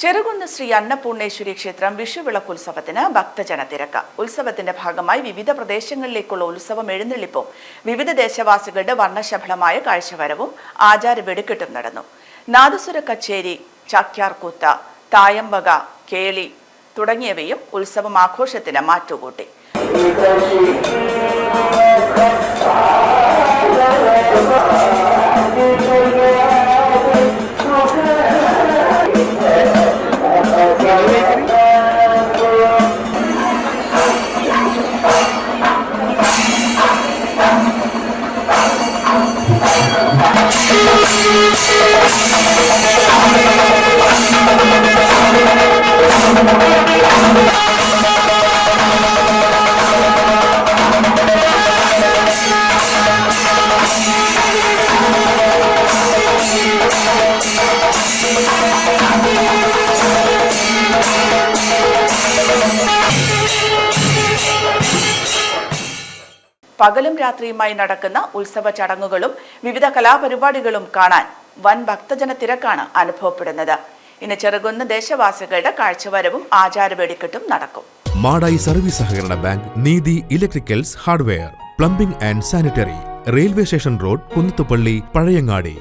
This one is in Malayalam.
ചെറുകുന്ന് ശ്രീ അന്നപൂർണേശ്വരി ക്ഷേത്രം വിഷുവിളക്കുത്സവത്തിന് ഭക്തജന തിരക്ക് ഉത്സവത്തിന്റെ ഭാഗമായി വിവിധ പ്രദേശങ്ങളിലേക്കുള്ള ഉത്സവം എഴുന്നള്ളിപ്പും. വിവിധ ദേശവാസികളുടെ വർണശബളമായ കാഴ്ചവരവും ആചാര വെടിക്കെട്ടും നടന്നു. നാദസുര കച്ചേരി ചാക്യാർകൂത്ത തായമ്പക കേളി തുടങ്ങിയവയും ഉത്സവം ആഘോഷത്തിന് മാറ്റുകൂട്ടി. 감사합니다. പകലും രാത്രിയുമായി നടക്കുന്ന ഉത്സവ ചടങ്ങുകളും വിവിധ കലാപരിപാടികളും കാണാൻ വൻ ഭക്തജന തിരക്കാണ് അനുഭവപ്പെടുന്നത്. ഇന്ന് ചെറുകുന്ന് ദേശവാസികളുടെ കാഴ്ചവരവും ആചാര വെടിക്കെട്ടും നടക്കും. മാടായി സർവീസ് സഹകരണ bank Neethi electricals hardware plumbing and sanitary railway station road Kunnathupally Pazhayangadi.